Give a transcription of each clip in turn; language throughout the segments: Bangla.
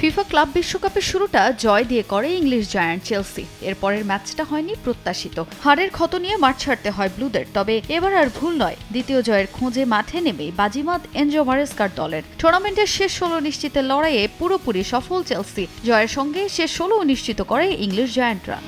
ফিফা ক্লাব বিশ্বকাপের শুরুটা জয় দিয়ে করে ইংলিশ জায়ান্ট চেলসি। এরপরের ম্যাচটা হয়নি প্রত্যাশিত। হারের ক্ষত নিয়ে মাঠ ছাড়তে হয় ব্লুদের, তবে এবার আর ভুল নয়, দ্বিতীয় জয়ের খোঁজে মাঠে নেমে বাজিমাত এনজো মারেস্কার দলের। টুর্নামেন্টের শেষ ষোলো নিশ্চিতের লড়াইয়ে পুরোপুরি সফল চেলসি, জয়ের সঙ্গে শেষ ষোলো নিশ্চিত করে ইংলিশ জায়ান্টরা।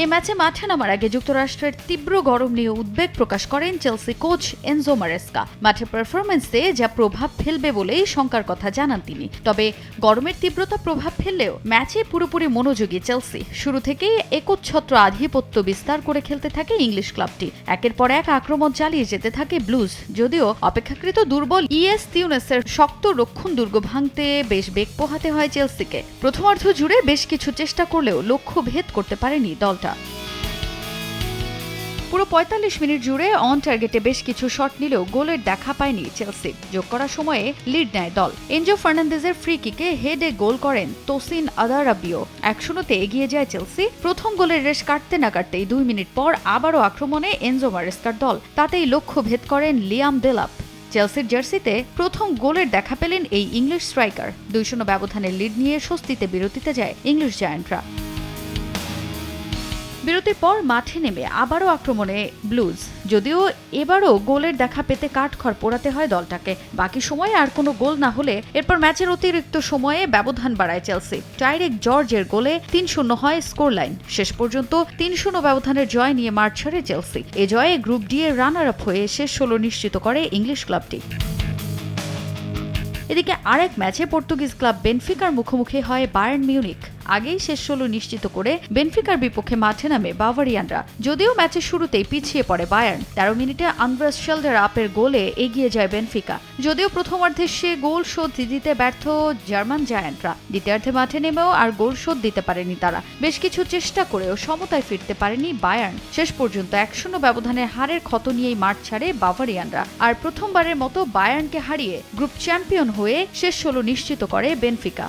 এ ম্যাচে মাঠে নামার আগে যুক্তরাষ্ট্রের তীব্র গরম নিয়ে উদ্বেগ প্রকাশ করেন চেলসি কোচ এনজো মারেস্কা। মাঠে পারফরমেন্সে যা প্রভাব ফেলবে বলেই শঙ্কার কথা জানান তিনি। তবে গরমের তীব্রতা প্রভাব ফেললেও ম্যাচে পুরোপুরি মনোযোগী চেলসি। শুরু থেকেই একচ্ছত্র আধিপত্য বিস্তার করে খেলতে থাকে ইংলিশ ক্লাবটি। একের পর এক আক্রমণ চালিয়ে যেতে থাকে ব্লুজ। যদিও অপেক্ষাকৃত দুর্বল ইএস তিউনেসের শক্ত রক্ষণ দুর্গ ভাঙতে বেশ বেগ পোহাতে হয় চেলসিকে। প্রথমার্ধ জুড়ে বেশ কিছু চেষ্টা করলেও লক্ষ্য ভেদ করতে পারেনি দলটা পুরো পঁয়তাল্লিশ মিনিট জুড়ে অন টার্গেটে বেশ কিছু শট নিলেও গোলের দেখা পায়নি চেলসি যোগ করার সময়ে লিড নেয় দল। এনজো ফার্নান্দেজের ফ্রি কিকে হেডে গোল করেন তোসিন আদারাবিও। এক শূন্যতে এগিয়ে যায় চেলসি প্রথম গোলের রেশ কাটতে না কাটতেই দুই মিনিট পর আবারও আক্রমণে এনজো মারেস্কার দল। তাতেই লক্ষ্য ভেদ করেন লিয়াম দেলাপ চেলসির জার্সিতে প্রথম গোলের দেখা পেলেন এই ইংলিশ স্ট্রাইকার দুই শূন্য ব্যবধানের লিড নিয়ে স্বস্তিতে বিরতিতে যায় ইংলিশ জায়ান্টরা। বিরতির পর মাঠে নেমে আবারও আক্রমণে ব্লুজ। যদিও এবারও গোলের দেখা পেতে কাঠখড় পোড়াতে হয় দলটাকে। বাকি সময়ে আর কোনো গোল না হলে এরপর ম্যাচের অতিরিক্ত সময়ে ব্যবধান বাড়ায় চেলসি। ডাইরেক্ট জর্জের গোলে তিন শূন্য হয় স্কোর লাইন শেষ পর্যন্ত তিন শূন্য ব্যবধানের জয় নিয়ে মাঠ ছাড়ে চেলসি। এ জয়ে গ্রুপ ডি এর রানার আপ হয়ে শেষ ষোলো নিশ্চিত করে ইংলিশ ক্লাবটি। এদিকে আরেক ম্যাচে পর্তুগিজ ক্লাব বেনফিকার মুখোমুখি হয় বায়ার্ন মিউনিক আগেই শেষ ষোলো নিশ্চিত করে বেনফিকার বিপক্ষে মাঠে নামে বাভারিয়ানরা। যদিও ম্যাচের শুরুতেই পিছিয়ে পড়ে বায়ার্ন। তেরো মিনিটে আন্দ্রাস শেল্ডার আপের গোলে এগিয়ে যায় বেনফিকা। যদিও প্রথমার্ধে সে গোল শোধ দিতে ব্যর্থ জার্মান জায়ান্টরা। দ্বিতীয়ার্ধে মাঠে নেমেও আর গোল শোধ দিতে পারেনি তারা। বেশ কিছু চেষ্টা করেও সমতায় ফিরতে পারেনি বায়ার্ন। শেষ পর্যন্ত এক শূন্য ব্যবধানে হারের ক্ষত নিয়েই মাঠ ছাড়ে বাভারিয়ানরা। আর প্রথমবারের মতো বায়ার্নকে হারিয়ে গ্রুপ চ্যাম্পিয়ন হয়ে শেষ ষোলো নিশ্চিত করে বেনফিকা।